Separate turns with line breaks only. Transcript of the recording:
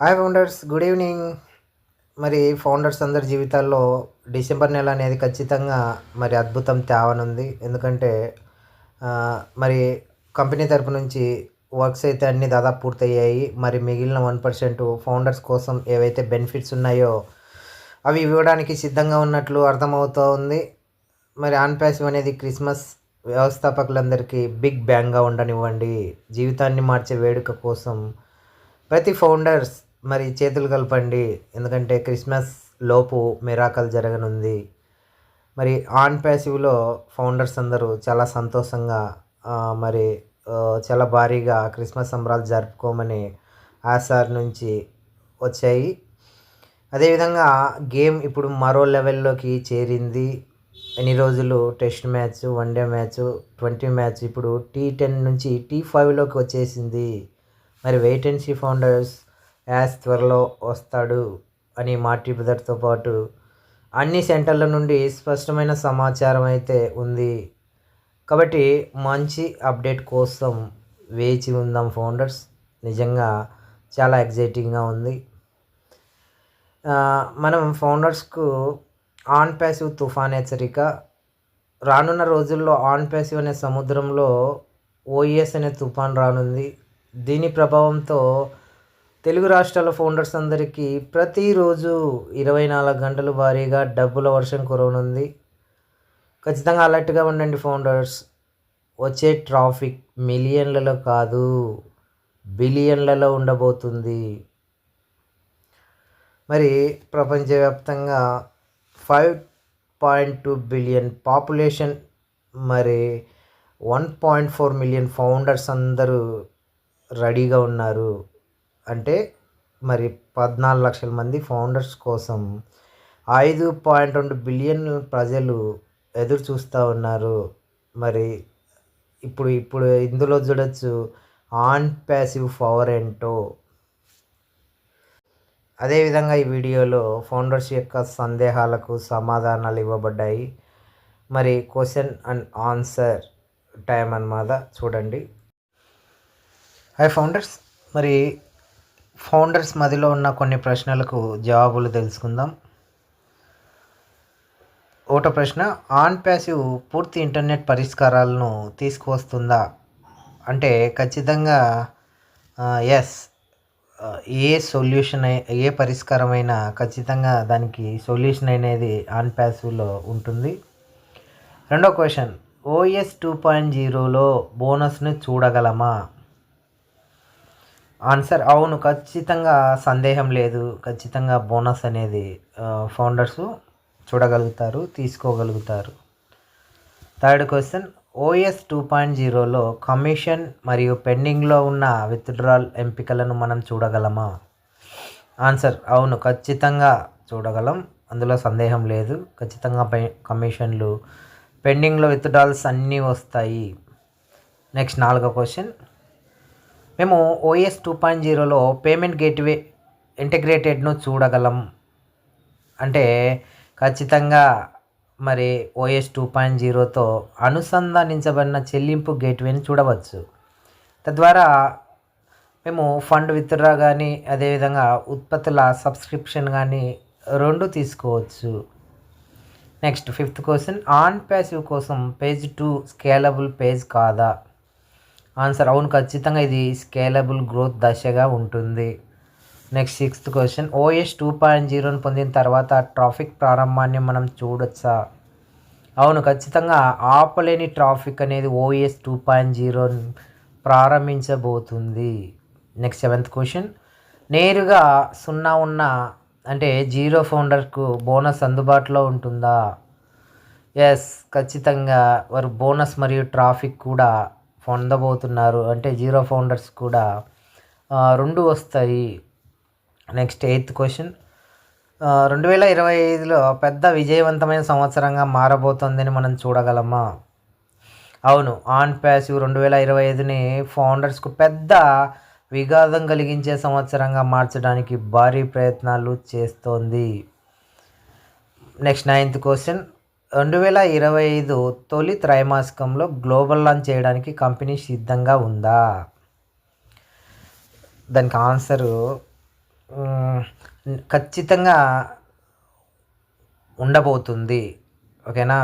Hi founders good evening మరి founders అందరి జీవితాల్లో డిసెంబర్ నెల అనేది ఖచ్చితంగా మరి అద్భుతం తేవనుంది. ఎందుకంటే మరి కంపెనీ తరపు నుంచి వర్క్స్ అయితే అన్నీ దాదాపు పూర్తయ్యాయి. మరి మిగిలిన వన్ పర్సెంట్ ఫౌండర్స్ కోసం ఏవైతే బెనిఫిట్స్ ఉన్నాయో అవి ఇవ్వడానికి సిద్ధంగా ఉన్నట్లు అర్థమవుతూ ఉంది. మరి ఆన్ ప్యాసివ్ అనేది క్రిస్మస్ వ్యవస్థాపకులందరికీ బిగ్ బ్యాంగ్గా ఉండనివ్వండి. జీవితాన్ని మార్చే వేడుక కోసం ప్రతి ఫౌండర్స్ మరి చేతులు కలపండి. ఎందుకంటే క్రిస్మస్ లోపు మిరాకల్ జరగనుంది. మరి ఆన్ ప్యాసివ్లో ఫౌండర్స్ అందరూ చాలా సంతోషంగా మరి చాలా భారీగా క్రిస్మస్ సంబరాలు జరుపుకోమని ఆసార్ నుంచి వచ్చాయి. అదేవిధంగా గేమ్ ఇప్పుడు మరో లెవెల్లోకి చేరింది. ఎన్ని రోజులు? Test match one day match twenty match ఇప్పుడు టీ టెన్ నుంచి టీ ఫైవ్లోకి వచ్చేసింది. మరి wait and see founders as త్వరలో వస్తాడు అని మార్టీ బ్రదర్తో పాటు అన్ని సెంటర్ల నుండి స్పష్టమైన సమాచారం అయితే ఉంది. కాబట్టి మంచి అప్డేట్ కోసం వేచి ఉందాం ఫౌండర్స్ నిజంగా చాలా ఎగ్జైటింగ్గా ఉంది. మనం ఫౌండర్స్కు ఆన్ ప్యాసివ్ తుఫాన్ హెచ్చరిక. రానున్న రోజుల్లో ఆన్ ప్యాసివ్ అనే సముద్రంలో ఓఈఎస్ అనే తుఫాన్ రానుంది. దీని ప్రభావంతో తెలుగు రాష్ట్రాల ఫౌండర్స్ అందరికీ ప్రతిరోజు ఇరవై నాలుగు గంటలు భారీగా డబ్బుల వర్షం కురవనుంది. ఖచ్చితంగా అలర్ట్గా ఉండండి ఫౌండర్స్. వచ్చే ట్రాఫిక్ మిలియన్లలో కాదు బిలియన్లలో ఉండబోతుంది. మరి ప్రపంచవ్యాప్తంగా five point two billion population మరి one point four million founders అందరూ రెడీగా ఉన్నారు. అంటే మరి పద్నాలుగు లక్షల మంది ఫౌండర్స్ కోసం ఐదు పాయింట్ రెండు బిలియన్ ప్రజలు ఎదురు చూస్తూ ఉన్నారు. మరి ఇప్పుడు ఇప్పుడు ఇందులో చూడొచ్చు ఆన్ ప్యాసివ్ పవర్ ఏంటో. అదేవిధంగా ఈ వీడియోలో ఫౌండర్స్ యొక్క సందేహాలకు సమాధానాలు ఇవ్వబడ్డాయి. మరి క్వశ్చన్ అండ్ ఆన్సర్ టైం అన్నమాట. చూడండి. హై ఫౌండర్స్ మరి ఫౌండర్స్ మదిలో ఉన్న కొన్ని ప్రశ్నలకు జవాబులు తెలుసుకుందాం. ఒకటో ప్రశ్న ఆన్ ప్యాసివ్ పూర్తి ఇంటర్నెట్ పరిష్కారాలను తీసుకువస్తుందా? అంటే ఖచ్చితంగా ఎస్ ఏ సొల్యూషన్ అయి- ఏ పరిష్కారమైనా ఖచ్చితంగా దానికి సొల్యూషన్ అనేది ఆన్ ప్యాసివ్లో ఉంటుంది. రెండో క్వశ్చన్ ఓఎస్ టూ పాయింట్ జీరోలో బోనస్ని చూడగలమా? ఆన్సర్ అవును ఖచ్చితంగా సందేహం లేదు. ఖచ్చితంగా బోనస్ అనేది ఫౌండర్స్ చూడగలుగుతారు తీసుకోగలుగుతారు. Third question OS two point జీరోలో కమిషన్ మరియు పెండింగ్లో ఉన్న విత్డ్రాల్ ఎంపికలను మనం చూడగలమా? ఆన్సర్ అవును ఖచ్చితంగా చూడగలం. అందులో సందేహం లేదు. ఖచ్చితంగా కమిషన్లు పెండింగ్లో విత్డ్రాల్స్ అన్నీ వస్తాయి. నెక్స్ట్ నాలుగో క్వశ్చన్ మేము ఓఎస్ టూ పాయింట్ జీరోలో పేమెంట్ గేట్వే ఇంటిగ్రేటెడ్ను చూడగలం. అంటే ఖచ్చితంగా మరి ఓఎస్ టూ పాయింట్ జీరోతో అనుసంధానించబడిన చెల్లింపు గేట్వేని చూడవచ్చు. తద్వారా మేము ఫండ్ విత్డ్రా కానీ అదేవిధంగా ఉత్పత్తుల సబ్స్క్రిప్షన్ కానీ రెండు తీసుకోవచ్చు. Next fifth question on passive కోసం పేజ్ టూ స్కేలబుల్ పేజ్ కాదా? ఆన్సర్. అవును ఖచ్చితంగా ఇది స్కేలబుల్ గ్రోత్ దశగా ఉంటుంది. Next sixth question. OS two point జీరోని పొందిన తర్వాత ట్రాఫిక్ ప్రారంభాన్ని మనం చూడొచ్చా? అవును ఖచ్చితంగా ఆపలేని ట్రాఫిక్ అనేది ఓఎస్ టూ పాయింట్ జీరోని ప్రారంభించబోతుంది. Next seventh question. నేరుగా సున్నా ఉన్న అంటే జీరో ఫౌండర్కు బోనస్ అందుబాటులో ఉంటుందా? ఎస్ ఖచ్చితంగా. వారు బోనస్ మరియు ట్రాఫిక్ కూడా పొందబోతున్నారు అంటే జీరో ఫౌండర్స్ కూడా రెండు వస్తాయి. Next eighth question. రెండు వేల ఇరవై ఐదులో పెద్ద విజయవంతమైన సంవత్సరంగా మారబోతోందని మనం చూడగలమా? అవును ఆన్ ప్యాసివ్ రెండు వేల ఇరవై ఐదుని ఫౌండర్స్కు పెద్ద విఘాతం కలిగించే సంవత్సరంగా మార్చడానికి భారీ ప్రయత్నాలు చేస్తోంది. Next ninth question. రెండు వేల ఇరవై ఐదు తొలి త్రైమాసికంలో గ్లోబల్ లాంచ్ చేయడానికి కంపెనీ సిద్ధంగా ఉందా? దానికి ఆన్సరు ఖచ్చితంగా ఉండబోతుంది. ఓకేనా?